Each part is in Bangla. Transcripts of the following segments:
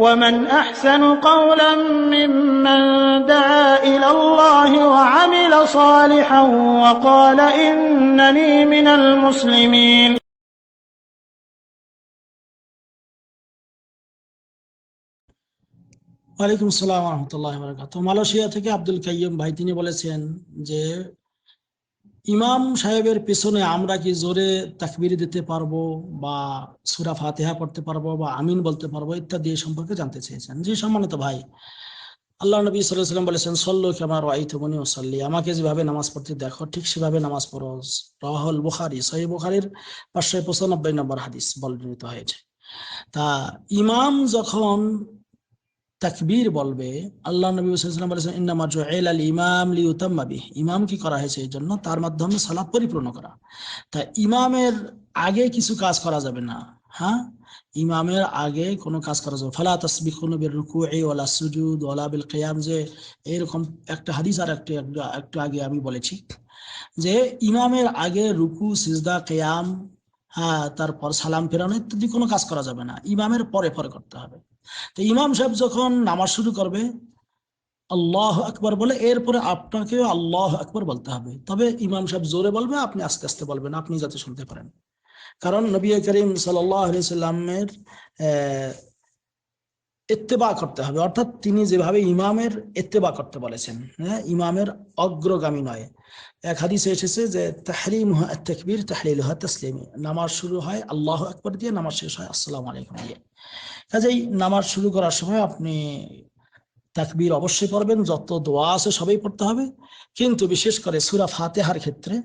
ومن أحسن قولا ممن دعا إلى الله وعمل صالحا وقال إنني من المسلمين ওয়ালাইকুম আসসালাম রহমতুল্লাহ বরকাত মালয়েশিয়া থেকে আব্দুল কাইয়ুম ভাই তিনি বলেছেন যে ইমাম সাহেবের পেছনে আমরা কি জোরে তাকবির দিতে পারব বা সুরা ফাতেহা পড়তে পারব বা আমিন বলতে পারব, ইত্যাদি এই সম্পর্কে জানতে চেয়েছেন। জি, সম্মানিত ভাই, আল্লাহ নবী সাল্লাম বলেছেন, সল্লো কেমার ও ওসাল্লি আমাকে যেভাবে নামাজ পড়তে দেখো, ঠিক সেভাবে নামাজ পড়ো। রাহুল বুখারি সহি বুখারির পাঁচশো পঁচানব্বই নম্বর হাদিস বর্ণিত হয়েছে। তা ইমাম যখন তাকবীর বলবে, আল্লাহ নবী ইমাম বিহ। ইমাম কি করা হয়েছে এই জন্য তার মাধ্যমে সালাত পরিপূর্ণ করা। তা ইমামের আগে কিছু কাজ করা যাবে না হ্যাঁ? ইমামের আগে কোনো কাজ করা যাবে ফালা তাসবিকুন রুকু এই ওয়ালা সুজুদ ওলা বিল কিয়াম, যে এরকম একটা হাদিস আর একটু একটু আগে আমি বলেছি যে ইমামের আগে রুকু, সিজদা, কিয়াম হ্যাঁ তারপর সালাম ফেরানো ইত্যাদি কোনো কাজ করা যাবে না। ইমামের পরে পরে করতে হবে। তো ইমাম সাহেব যখন নামাজ শুরু করবে, আল্লাহ আকবর বলে, এরপরে আপনাকেও আল্লাহ আকবর বলতে হবে। তবে ইমাম সাহেব জোরে বলবে, আপনি আস্তে আস্তে বলবেন, আপনি যাতে শুনতে পারেন। কারণ নবী করিম সাল্লামের ইত্তেবা করতে হবে। অর্থাৎ তিনি যেভাবে ইমামের ইত্তেবা করতে বলেছেন হ্যাঁ ইমামের অগ্রগামী নয়। এক হাদিসে এসেছে যে তাহরিম তাকবীর তাহলিল তসলিমি। নামাজ শুরু হয়, আল্লাহ আকবর দিয়ে নামাজ শেষ হয়, আসসালাম আলাইকুম দিয়ে কাজেই নামাজ শুরু করার সময় আপনি তাকবীর অবশ্যই পড়বেন, যত দোয়া আছে সবই পড়তে হবে। কিন্তু বিশেষ করে সুরা ফাতেহার ক্ষেত্রে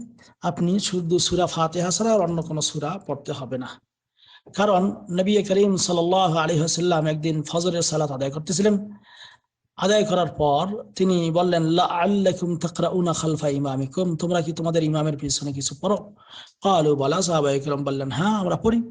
আপনি শুধু সুরা ফাতেহা ছাড়া আর অন্য কোনো সুরা পড়তে হবে না। কারণ নবী করিম সাল আলী হাসাল্লাম একদিন ফজরের সালাত আদায় করতেছিলেন। আদায় করার পর তিনি বললেন ইমামিকুম। তোমরা কি তোমাদের ইমামের পিছনে কিছু পড়ো? কালু বলা বললেন হ্যাঁ আমরা পড়ি।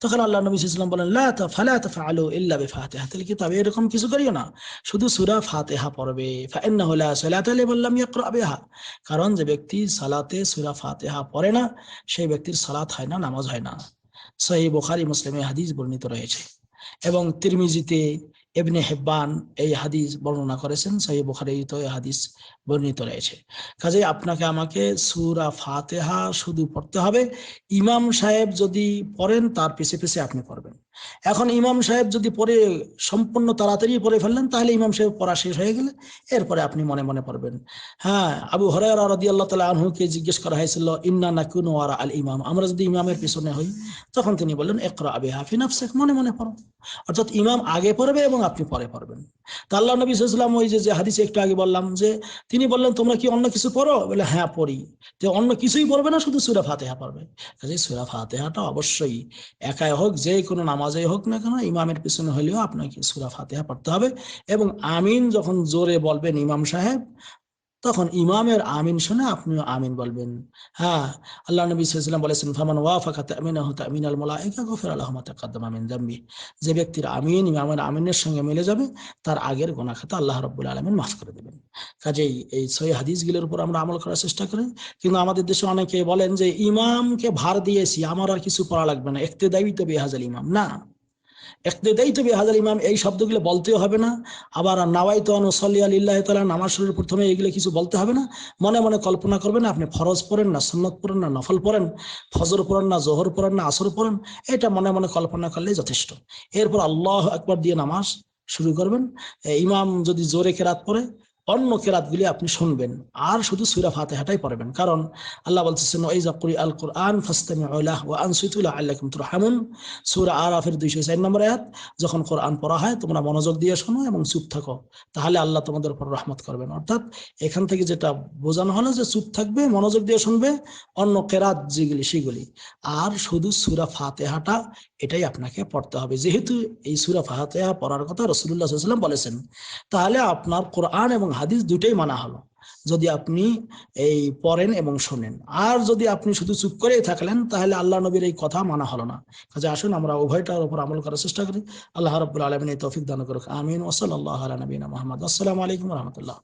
তখন আল্লাহ নবী সাল্লাল্লাহু বললেন ইল্লা তাহলে কি তবে এরকম কিছু করিও না? শুধু সূরা ফাতিহা পড়বে। ফাইন্নাহু লা সালাতা লিমান লাম ইয়াকরা বিহা। কারণ যে ব্যক্তি সালাতে সূরা ফাতিহা পড়ে না, সেই ব্যক্তির সালাত হয় না, নামাজ হয় না। সহি বোখারি মুসলিমে হাদিস বর্ণিত রয়েছে। এবং তিরমিজিতে এবনে হেব্বান এই হাদিস বর্ণনা করেছেন সহি বুখারিতে এই হাদিস বর্ণিত রয়েছে। কাজে আপনাকে আমাকে সুরা ফাতেহা শুধু পড়তে হবে। ইমাম সাহেব যদি পড়েন, তার পিছে পিছে আপনি পড়বেন। এখন ইমাম সাহেব যদি পড়ে, সম্পূর্ণ তাড়াতাড়ি পড়ে ফেললেন, তাহলে ইমাম সাহেব পড়া শেষ হয়ে গেলে এরপরে আপনি মনে মনে পড়বেন। হ্যাঁ আবু হরাইরা রাদি আল্লাহ তালা আনহুকে জিজ্ঞেস করা হয়েছিল, ইন্না নাকুন ওয়ারা আল ইমাম। আমরা যদি ইমামের পিছনে হই, তখন তিনি বললেন আবে হাফি নাফসেক। মনে মনে পড়ো। অর্থাৎ ইমাম আগে পড়বে এবং আপনি পরে পড়বেন। তা আল্লাহ নবী সাল্লাম ওই যে হাদিসে একটু আগে বললাম যে, তিনি বললেন, তোমরা কি অন্য কিছু পড়ো? বলে হ্যাঁ পড়ি। যে অন্য কিছুই পড়বে না, শুধু সুরা ফাতেহা পড়বে। কাজে সুরা ফাতেহাটা অবশ্যই একাই হোক, যে কোনো নামাজে হোক না কেন, ইমামের পিছনে হলেও আপনাকে সুরা ফাতেহা পড়তে হবে। এবং আমিন যখন জোরে বলবেন ইমাম সাহেব তখন ইমামের আমিন শুনে আপনিও আমিন বলবেন। হ্যাঁ আল্লাহ নবী সাল্লাম বলেছেন, ফামান ওয়াফাকা তামিনাহু তামিনাল মালাইকা গফির আল্লাহু তাকাদ্দামা মিন যামবি যে ব্যক্তির আমিন, ইমামের আমিনের সঙ্গে মিলে যাবে, তার আগের গুনাহ খাতা আল্লাহ রাব্বুল আলামিন মাফ করে দেবেন। কাজেই এই সহি হাদিসগুলোর উপর আমরা আমল করার চেষ্টা করি। কিন্তু আমাদের দেশে অনেকে বলেন যে, ইমামকে ভার দিয়েছি, আমার আর কিছু পড়া লাগবে না একতেদাবি তো বেহাজাল ইমাম। না। একতেদাই তো বেহাজার ইমাম, এই শব্দগুলো বলতেও হবে না। আবার নাওয়াই তো অনুসল্লি আলিল্লাহ তালা নামাজ শুরুর প্রথমে এইগুলো কিছু বলতে হবে না। মনে মনে কল্পনা করবেন, আপনি ফরজ পড়েন না, সন্নত পড়েন না, নফল পড়েন, ফজর পড়েন না, জোহর পড়েন না, আসর পড়েন, এটা মনে মনে কল্পনা করলেই যথেষ্ট। এরপর আল্লাহ একবার দিয়ে নামাজ শুরু করবেন। ইমাম যদি জোরে কেরাত পড়ে অন্য কেরাতগুলি আপনি শুনবেন। আর শুধু সুরা ফাতেহাটাই পড়বেন। কারণ আল্লাহ বলতেছেন ওই জাকুরি আল কোরআন ফাস্তামি আল্লাহ ও আনসুতুল্লাহ আল্লাহ তুরহামুন। সুরা আরাফের দুইশো চার নম্বর আয়াত, যখন কোরআন পড়া হয়, তোমরা মনোযোগ দিয়ে শোনো এবং চুপ থাকো। তাহলে আল্লাহ তোমাদের উপর রহমত করবেন। অর্থাৎ এখান থেকে যেটা বোঝানো হলো যে চুপ থাকবে, মনোযোগ দিয়ে শুনবে, অন্য কেরাত যেগুলি সেগুলি। আর শুধু সুরা ফাতেহাটা, এটাই আপনাকে পড়তে হবে। যেহেতু এই সুরা ফাতেহা পড়ার কথা রসুল্লাহ বলেছেন, তাহলে আপনার কোরআন এবং হাদিস দুটাই মানা হলো। যদি আপনি এই পড়েন এবং শোনেন। আর যদি আপনি শুধু চুপ করেই থাকলেন, তাহলে আল্লাহ নবীর এই কথা মানা হলো না। কাজে আসুন, আমরা উভয়টার উপর আমল করার চেষ্টা করি। আল্লাহ রবুল আলমিন এই তৌফিক দান করুক। আমিন। ওসল আল্লাহ নবীন মোহাম্মদ। আসসালামু আলাইকুম রহমতুল্লাহ।